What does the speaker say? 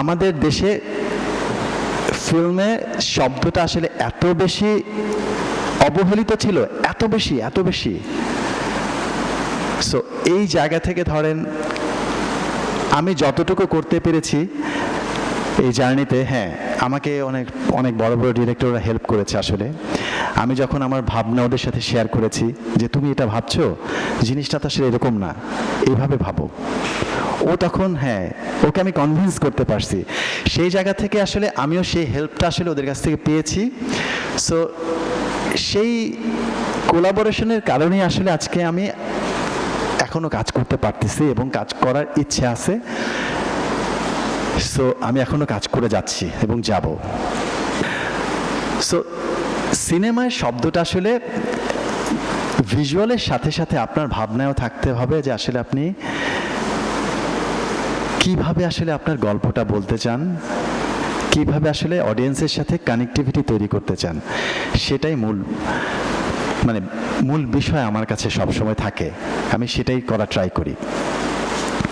আমাদের দেশে ফিল্মে শব্দটা আসলে এত বেশি অবহেলিত ছিল, এত বেশি এত বেশি। সো এই জায়গা থেকে ধরেন, আমি যতটুকু করতে পেরেছি এই জার্নিতে হ্যাঁ আমাকে অনেক অনেক বড় বড় ডিরেক্টররা হেল্প করেছে আসলে। আমি যখন আমার ভাবনা ওদের সাথে শেয়ার করেছি যে, তুমি এটা ভাবছ? জিনিসটা তো আসলে এরকম না। এইভাবে ভাবো। ও তখন হ্যাঁ ওকে আমি কনভিন্স করতে পারছি। সেই জায়গা থেকে আসলে আমিও সেই হেল্পটা আসলে ওদের কাছ থেকে পেয়েছি। সো সেই কোলাবোরেশনের কারণেই আসলে আজকে আমি এখনও কাজ করতে পারতেছি এবং কাজ করার ইচ্ছে আছে। সো আমি এখনও কাজ করে যাচ্ছি এবং যাব। সো সিনেমায় শব্দটা আসলে ভিজুয়ালের সাথে সাথে আপনার ভাবনায়ও থাকতে হবে যে আসলে আপনি কীভাবে আসলে আপনার গল্পটা বলতে চান? কীভাবে আসলে অডিয়েন্সের সাথে কানেকটিভিটি তৈরি করতে চান? সেটাই মূল মানে মূল বিষয় আমার কাছে সবসময় থাকে। আমি সেটাই করা ট্রাই করি।